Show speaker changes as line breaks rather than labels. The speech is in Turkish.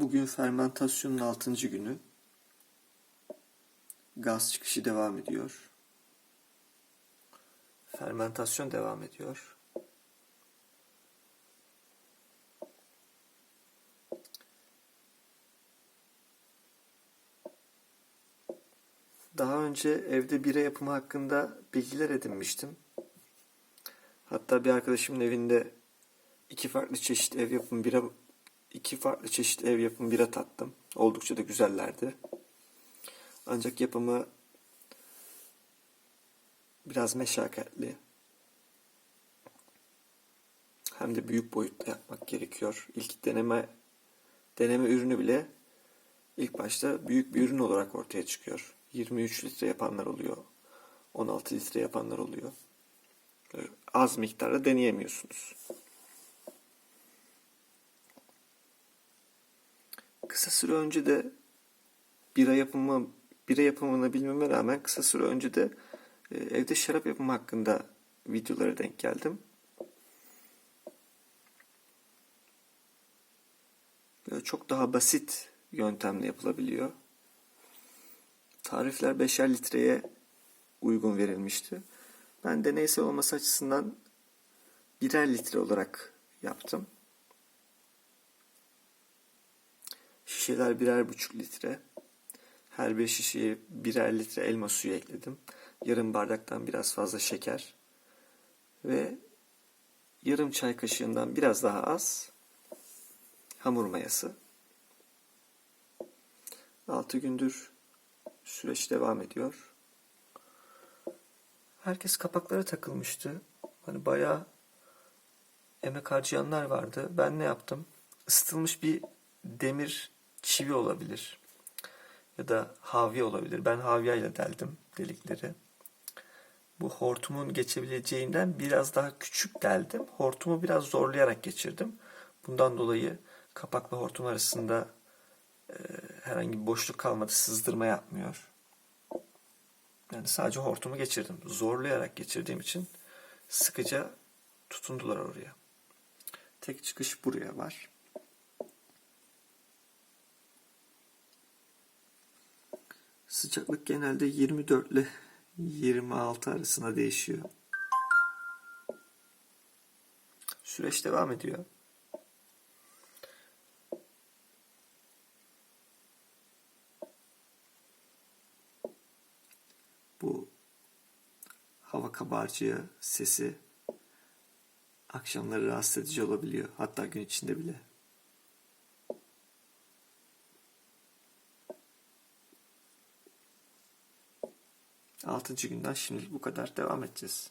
Bugün fermentasyonun 6. günü. Gaz çıkışı devam ediyor. Fermentasyon devam ediyor. Daha önce evde bira yapımı hakkında bilgiler edinmiştim. Hatta bir arkadaşımın evinde iki farklı çeşit ev yapımı bira iki farklı çeşit ev yapımı bira tattım. Oldukça da güzellerdi. Ancak yapımı biraz meşakkatli. Hem de büyük boyutta yapmak gerekiyor. İlk deneme deneme ürünü bile ilk başta büyük bir ürün olarak ortaya çıkıyor. 23 litre yapanlar oluyor. 16 litre yapanlar oluyor. Az miktarda deneyemiyorsunuz. Kısa süre önce de bira yapımı bira yapımını bilmeme rağmen kısa süre önce de e, evde şarap yapımı hakkında videolara denk geldim. Çok daha basit yöntemle yapılabiliyor. Tarifler beşer litreye uygun verilmişti. Ben deneysel olması açısından birer litre olarak yaptım. Şişeler birer buçuk litre. Her bir şişeye birer litre elma suyu ekledim. Yarım bardaktan biraz fazla şeker. Ve yarım çay kaşığından biraz daha az hamur mayası. 6 gündür süreç devam ediyor. Herkes kapaklara takılmıştı. Hani bayağı emek harcayanlar vardı. Ben ne yaptım? Isıtılmış bir demir çivi olabilir. Ya da havya olabilir. Ben havyayla deldim delikleri. Bu hortumun geçebileceğinden biraz daha küçük deldim. Hortumu biraz zorlayarak geçirdim. Bundan dolayı kapakla hortum arasında e, herhangi bir boşluk kalmadı. Sızdırma yapmıyor. Yani sadece hortumu geçirdim. Zorlayarak geçirdiğim için sıkıca tutundular oraya. Tek çıkış buraya var. Sıcaklık genelde 24 ile 26 arasında değişiyor. Süreç devam ediyor. Bu hava kabarcığı sesi akşamları rahatsız edici olabiliyor. Hatta gün içinde bile. Altıncı günden şimdi bu kadar devam edeceğiz.